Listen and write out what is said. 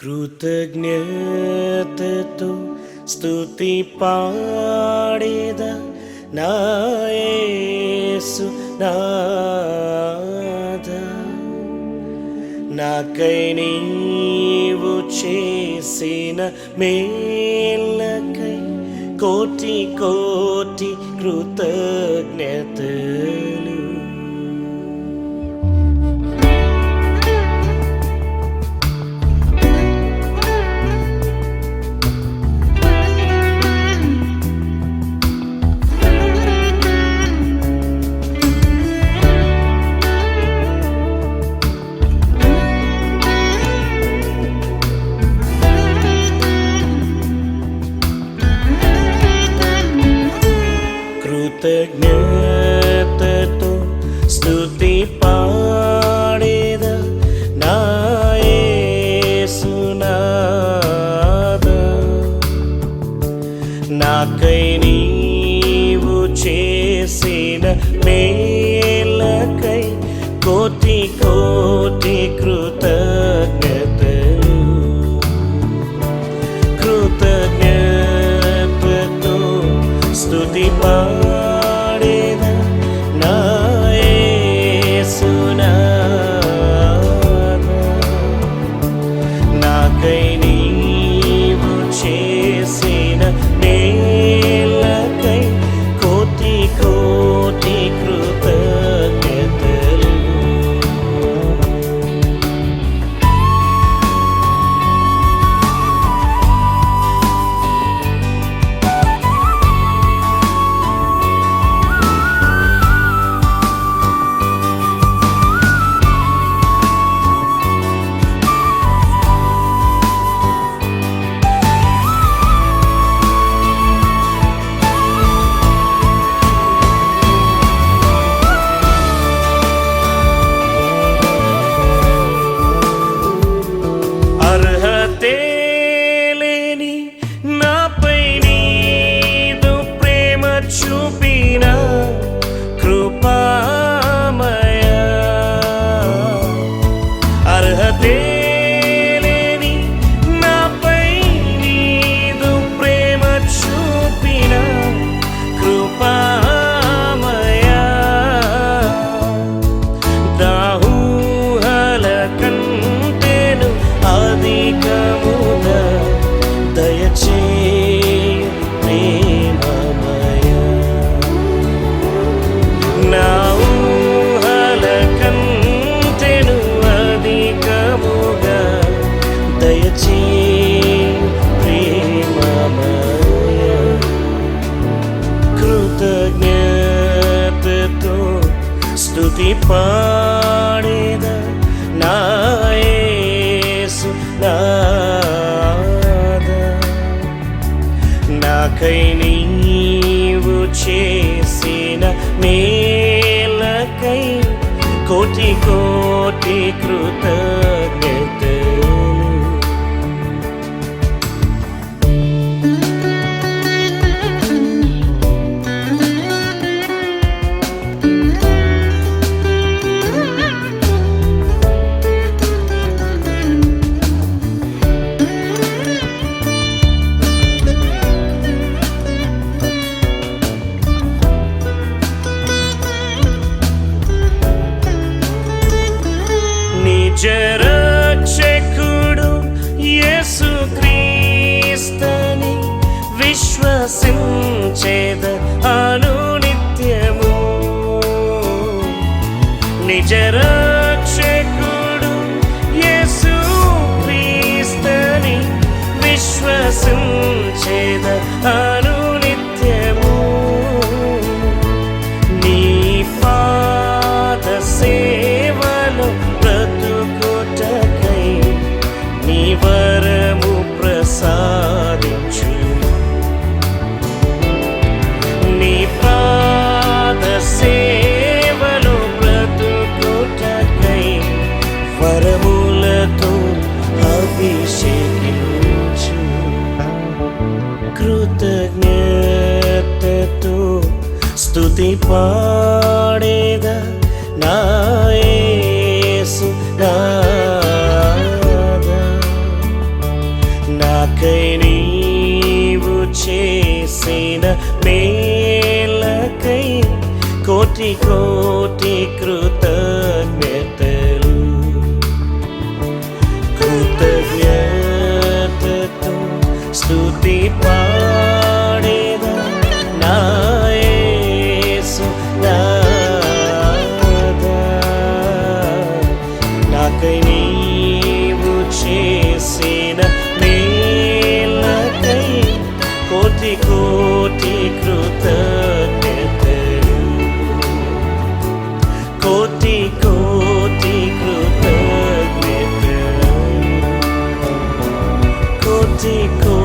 కృతజ్ఞతతో స్థుతి పాడేద నాయసు నాద నాకై నీవు చేసిన మేలకై కోటి కోటి కృతజ్ఞతలు. పాడేద నాయసునాద నాకై నీవు చేసిన మే దయచేయు ప్రేమమయ. నా ఊహల కంటేను అధికముగా దయచేయు ప్రేమమయ. కృతజ్ఞతతో స్తుతి పాడేద నాయసు నాద నాకై నీవు చేసిన మేలకై కోటి కోటి కృతజ్ఞ నిజ రక్షకుడు యేసు క్రీస్తని విశ్వసించేద అను నిత్యము. నిజ రక్షకుడు యేసు క్రీస్తని విశ్వసించేద అను స్తుతి పాడేద నాయసు నాకై నీవు చేసిన మేలకై కోటి కోటి కృతజ్ఞత koti krutatetaru koti koti krutagnetaru koti koti